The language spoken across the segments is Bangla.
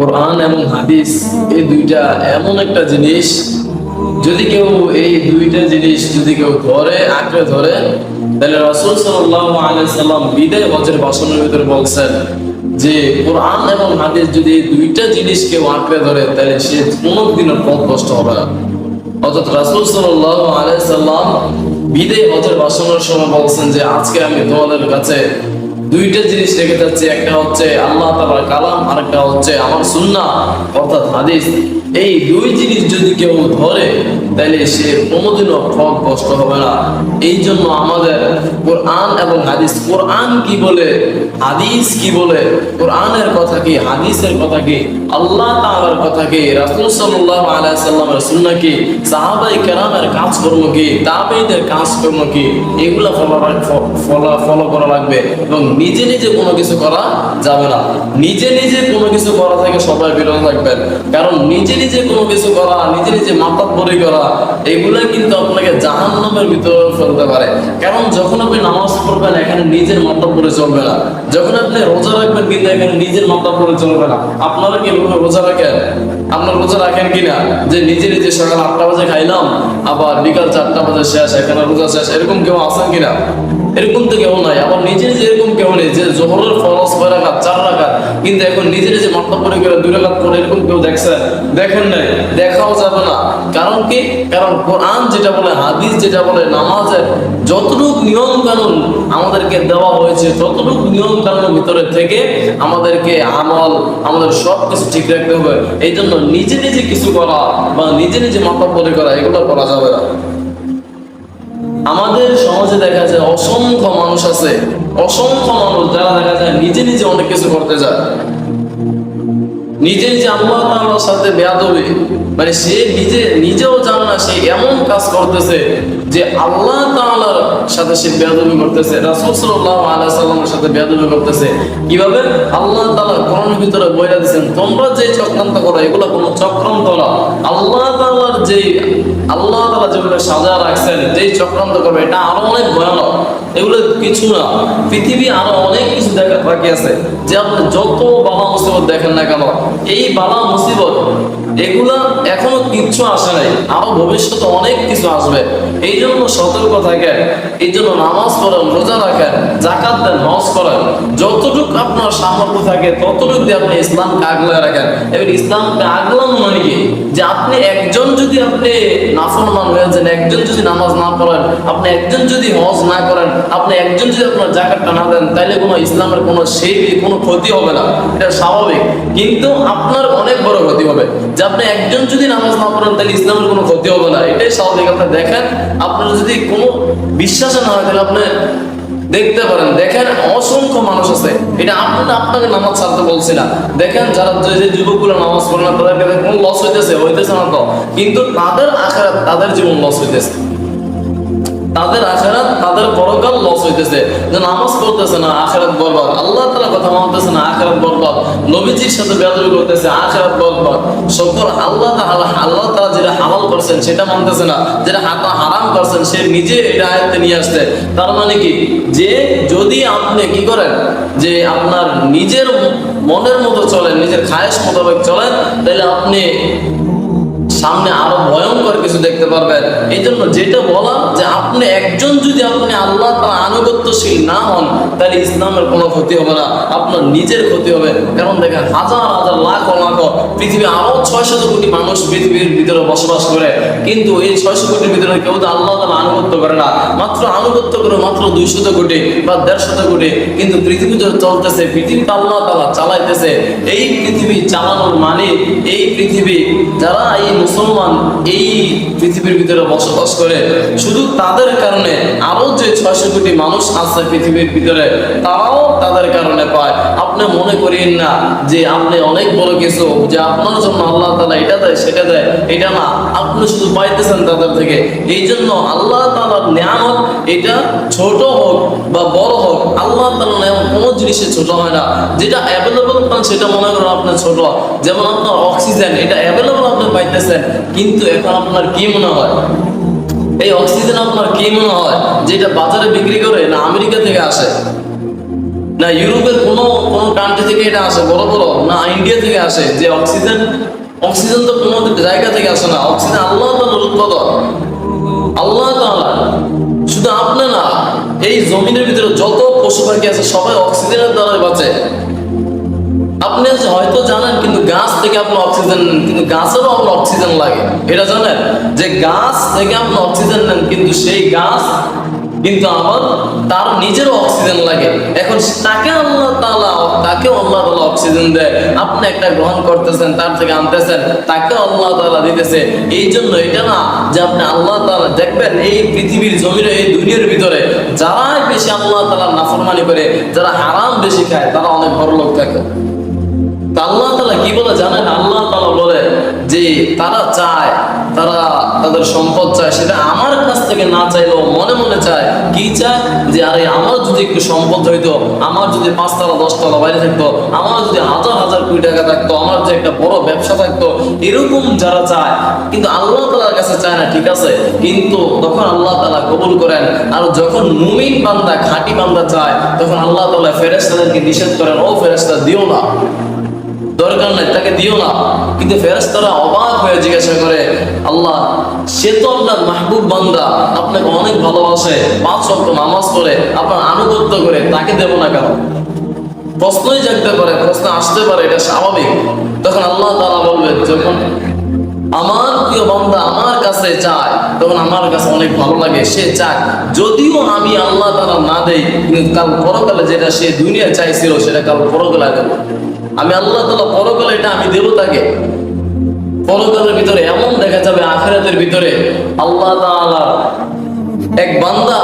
কোরআন এবং হাদিস, এই দুইটা এমন একটা জিনিস, যদি কেউ এই দুইটা জিনিস যদি কেউ ধরে, আঁকড়ে ধরে, তাহলে রাসূল সাল্লাম বিদায় হজের ভাষণের ভিতরে বলছেন যে, কোরআন এবং হাদিস যদি এই দুইটা জিনিস কেউ আঁকড়ে ধরে, তাহলে সে কোনোদিনও পথ কষ্ট হবে না। অর্থাৎ রাসূল সাল্লাম বিদায় হজের ভাষণের সময় বলছেন যে, আজকে আমি তোমাদের কাছে দুইটা জিনিস রেখে যাচ্ছে, একটা হচ্ছে আল্লাহ তাআলার কালাম, আরেকটা হচ্ছে আমার সুন্নাহ, অর্থাৎ হাদিস। এই দুই জিনিস যদি কেউ ধরে, তাহলে সে কোনোদিনও ফল কষ্ট হবে না। এই জন্য আমাদের কোরআন এবং হাদিস, কোরআন কি বলে, হাদিস কি বলে, কোরআনের কথা কি, হাদিসের কথা কি, আল্লাহ তাআলার কথা কি, রাসূল সাল্লাল্লাহু আলাইহি সাল্লামের সুন্নাহ কি, সাহাবাই কেরামের কাজকর্ম কি, তাবেঈদের কাজকর্ম কি, এগুলা ফলো ফলো ফলো করা লাগবে। এবং নিজে নিজে কোনো কিছু করা যাবে না। নিজে নিজে কোনো কিছু করা থেকে সবাই বিরত থাকবেন। কারণ নিজে নিজে কোনো কিছু করা, নিজে নিজে মাতাব্বরি করা এগুলা কিন্তু আপনাকে জাহান্নামের ভিতরে ফেলতে পারে। কারণ যখন আপনি নামাজ পড়বেন, এখানে নিজের মাতাব্বরি চলবে না। যখন আপনি রোজা রাখবেন, কিন্তু এখানে নিজের মাতাব্বরি চলবে না। আপনারা কি রোজা রাখেন? আপনার রোজা রাখেন কিনা? যে নিজে নিজে সকাল আটটা বাজে খাইলাম, আবার বিকাল চারটা বাজে শেষ, এখানে রোজা শেষ, এরকম কেউ আছেন কিনা? এরকম তো কেউ নাই। আবার নিজে নিজে এরকম কেউ নেই, যে জোহরের ফরজ ছয় রাখাত চার রাখাত কিন্তু এখন নিজে নিজে মাত্রা করে করে দুই রাখাত করে এরকম কেউ দেখছে? দেখেন নাই? দেখাও যাবে না। কারণ কি? কারণ কোরআন যেটা বলে, হাদিস যেটা বলে, নামাজের যতটুক নিয়ম কানুন আমাদেরকে দেওয়া হয়েছে, ততটুক নিয়ম কানুনের ভিতরে থেকে আমাদেরকে আমল, আমাদের সব কিছু ঠিক রাখতে হবে। এই জন্য নিজে নিজে কিছু করা বা নিজে নিজে মাথা পরে করা, এগুলো করা যাবে না। আমাদের সমাজে দেখা যায় অসংখ্য মানুষ আছে, অসংখ্য মানুষ যারা দেখা যায় নিজে নিজে অনেক কিছু করতে যায় নিজে নিজে আল্লাহ সাথে বেয়াদবি মানে সে নিজে, নিজেও জানে না সে এমন কাজ করতেছে যে আল্লাহ তাআলার সাথে সে বেয়াদবি করতেছে, রাসূল সাল্লাল্লাহু আলাইহি সাল্লামের সাথে বেয়াদবি করতেছে। কীভাবে? আল্লাহ তাআলা কোরআনের ভিতরে বইরা দিয়েছেন, তোমরা যে চক্রান্ত করো, এগুলো কোনো চক্রান্ত না। আল্লাহ তাআলার যে আল্লাহ তাআলা যেগুলো সাজা রাখছেন, যেই চক্রান্ত করবে, এটা আরও অনেক ভয়ানক। এগুলো কিছু না। পৃথিবী আরও অনেক কিছু বাকি আছে। যে আপনি যত বাবা মুসিবত দেখেন না কেন, এই বালা মুসিবত, এগুলা এখনও কিচ্ছু আসে নাই। আরও ভবিষ্যতে অনেক কিছু আসবে। এই জন্য সতর্ক থাকেন, এই জন্য নামাজ পড়েন, রোজা রাখেন জাকাত দেন, হজ করেন। যতটুকু আপনার সামর্থ্য থাকে, ততটুকু দিয়ে আপনি ইসলামকে আগলে রাখেন। এবার ইসলামকে আগলানো মানে কি? যে আপনি একজন যদি আপনি নাফরমান হয়ে যান, একজন যদি নামাজ না পড়েন, আপনি একজন যদি হজ না করেন, আপনি একজন যদি আপনার জাকাতটা না দেন তাহলে কোনো ইসলামের কোনো সেই কোনো ক্ষতি হবে না, এটা স্বাভাবিক। কিন্তু আপনার অনেক বড় ক্ষতি হবে। যে আপনি একজন যদি নামাজ না পড়েন, তাহলে ইসলামের কোনো ক্ষতি হবে না। এটাই স্বাভাবিক। আপনি দেখেন আপনার যদি কোনো বিশ্বাস না হয়, তাহলে আপনি দেখতে পারেন। দেখেন, অসংখ্য মানুষ আছে। এটা আপনার আপনাকে নামাজ ছাড়তে বলছি না। দেখেন, যারা যে যুবকগুলো নামাজ পড়ে না তাদেরকে কোন লস হইতেছে হইতেছে না তো। কিন্তু তাদের আখেরাত, তাদের জীবন লস হইতেছে। তাদের আখেরাত তাদের পরকাল লস হইতেছে। যে নামাজ পড়তেছে না, আখেরাত বরবাদ। আল্লাহ তাআলা কথা মানতেছে না, আখেরাত বরবাদ। নবীজির সাথে বেয়াদবি করতেছে, আখেরাত বরবাদ। সকল আল্লাহ তাআলা আল্লাহ তাআলা যেটা হালাল করছেন সেটা মানতেছে না, যেটা হাতা হারাম করছেন সে নিজে এটা আয়ত্তে নিয়ে আসছে। তার মানে কি? যে যদি আপনি কি করেন? যে আপনার নিজের মনের মতো চলেন, নিজের খায়েশ মোতাবেক চলেন, তাহলে আপনি সামনে আরও ভয়ঙ্কর কিছু দেখতে পারবেন এই জন্য যেটা বলা যে আপনি একজন যদি আপনি আল্লাহ তার আনুগত্যশীল না হন, তাহলে ইসলামের কোনো ক্ষতি হবে না, আপনার নিজের ক্ষতি হবে। কারণ দেখেন, হাজার হাজার, লাখ লাখ পৃথিবী আরও ছয়শত কোটি মানুষ পৃথিবীর ভিতরে বসবাস করে। কিন্তু এই ছয়শো কোটির ভিতরে কেউ তো আল্লাহ তালা আনুগত্য করে না। মাত্র আনুগত্য করে মাত্র দুইশত কোটি বা দেড়শত কোটি। কিন্তু পৃথিবী চলতেছে পৃথিবীতে আল্লাহ তালা চালাইতেছে। এই পৃথিবী চালানোর মানে এই পৃথিবী যারা এই মুসলমান এই পৃথিবীর ভিতরে বসবাস করে, শুধু তাদের কারণে আরও যে ছয়শো কোটি মানুষ আছে পৃথিবীর ভিতরে, তারাও তাদের কারণে পায়। আপনি মনে করেন না যে আপনি অনেক বড় কিছু, যে আপনার জন্য আল্লাহ তালা এটা দেয়, সেটা দেয়। এটা না, আপনি শুধু পাইতেছেন তাদের থেকে। এই জন্য আল্লাহ তালার নিয়ামত এটা ছোট হোক বা বড় হোক, আল্লাহ তালা নিয়ামত কোনো জিনিসে ছোট হয় না। যেটা অ্যাভেলেবল পান সেটা মনে করেন আপনার ছোট। যেমন আপনার অক্সিজেন এটা অ্যাভেলেবল আপনি পাইতেছেন। কিন্তু এখন আপনার কি মনে হয়? এই অক্সিজেন আপনার কি মনে হয়? যেটা বাজারে বিক্রি করে না আমেরিকা থেকে আসে? না ইউরোপের কোনো কোনো কান্ট্রি থেকে এটা আসে বড় বড় না ইন্ডিয়া থেকে আসে যে অক্সিজেন অক্সিজেন তো কোনো জায়গা থেকে আসে না। অক্সিজেন আল্লাহ তাআলার উৎপাদন আল্লাহ তাআলা শুধু আপনি না, এই জমিনের ভিতরে যত পশু পাখি আছে, সবাই অক্সিজেনের দ্বারা বাঁচে। আপনি হয়তো জানেন, কিন্তু গাছ থেকে আপনি অক্সিজেন নেন, কিন্তু গাছেরও আপনার অক্সিজেন লাগে। এটা জানেন? যে গাছ থেকে আপনি অক্সিজেন নেন, কিন্তু সেই গাছ কিন্তু আবার তার নিজেরও অক্সিজেন লাগে। এখন তাকে আল্লাহ তালা তাকে আল্লাহ তাআলা অক্সিজেন দেয়। আপনি একটা গ্রহণ করতেছেন, তার থেকে আনতেছেন, তাকে আল্লাহ তাআলা দিতেছে। এই জন্য এটা না যে আপনি আল্লাহ তালা দেখবেন এই পৃথিবীর জমিনে, এই দুনিয়ার ভিতরে যারাই বেশি আল্লাহ তাআলা নাফরমানি করে, যারা হারাম বেশি খায়, তারা অনেক বড় লোক থাকে আল্লাহ তালা কি বলে জানেন? আল্লাহ তালা বলে যে তারা চায়, তারা তাদের সম্পদ চায়, সেটা আমার কাছ থেকে না চাইলেও মনে মনে চায়। কি চায়? যে আরে আমার যদি একটু সম্পদ হইতো, আমার যদি পাঁচতলা, দশতলা বাইরে থাকতো, আমার যদি হাজার হাজার কোটি টাকা থাকতো, আমার যে একটা বড় ব্যবসা থাকতো, এরকম যারা চায়, কিন্তু আল্লাহ তালার কাছে চায় না, ঠিক আছে? কিন্তু তখন আল্লাহ তালা কবুল করেন। আর যখন মুমিন বান্দা, খাঁটি বান্দা চায়, তখন আল্লাহ তালা ফেরেস্তাদেরকে নিষেধ করেন, ও ফেরেস্তা দিও না। দরকার নাই, তাকে দিও না। কিন্তু ফেরেস্তারা অবাক হয়ে জিজ্ঞাসা করে, আল্লাহ, সে তো আপনার মাহবুব বান্দা, আপনাকে অনেক ভালোবাসে, পাঁচ অক্ট নামাজ পড়ে, আপনার আনুগত্য করে, তাকে দেব না কেন? প্রশ্নই জানতে পারে, প্রশ্ন আসতে পারে, এটা স্বাভাবিক। তখন আল্লাহ তাআলা বলবে যখন আমার প্রিয় বান্দা আমার কাছে চায়, তখন আমার কাছে অনেক ভালো লাগে, সে চাক যদিও আমি আল্লাহ তারা না দেই, কিন্তু কাল পরকালে যেটা সে দুনিয়া চাইছিল, সেটা কাল পরকালে দেবো। আমি আল্লাহ তাআলা পরকালে এটা আমি দেবো তাকে। পরকালের ভিতরে এমন দেখা যাবে আখেরাতের ভিতরে আল্লাহ এক বান্দা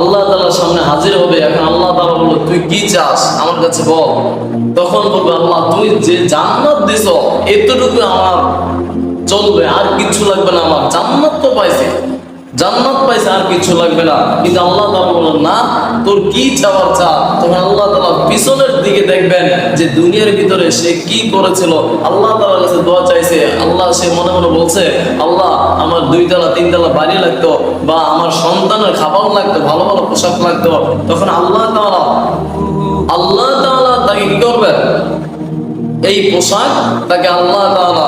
আল্লাহ তাআলার সামনে হাজির হবে। এখন আল্লাহ তাআলা বলল, তুই কি চাস আমার কাছে বল? তখন বলবে, আল্লাহ তুই যে জান্নাত দিছ, এতটুকু আমার চলবে। আর কিছু লাগবে না আমার। জান্নাত তো পাইছি। জান্নাত পাইছে আর কিছু লাগবে না। কিন্তু আল্লাহ তাআলা বললেন, না, তোর কি চাওয়ার চা? তখন আল্লাহ তাআলা পিছনের দিকে দেখবেন যে দুনিয়ার ভিতরে সে কি করেছিল। আল্লাহ তাআলার কাছে দোয়া চাইছে, আল্লাহ সে মনে মনে বলছে, আল্লাহ, আমার দুইতলা তিনতলা বাড়ি লাগতো বা আমার সন্তানের খাবার লাগতো, ভালো ভালো পোশাক লাগতো। তখন আল্লাহ তাআলা আল্লাহ তাআলা তাকে কি করবেন এই পোশাক তাকে আল্লাহ তাআলা,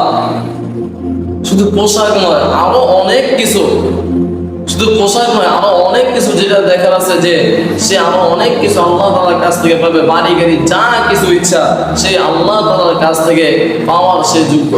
শুধু পোশাক নয়, আরও অনেক কিছু শুধু পোশাক নয়, আরও অনেক কিছু যেটা দেখার আছে যে সে আরও অনেক কিছু আল্লাহ তালার কাছ থেকে পাবে। বাড়ি, গাড়ি, যা কিছু ইচ্ছা, সে আল্লাহ তালার কাছ থেকে পাওয়ার সে যোগ্য।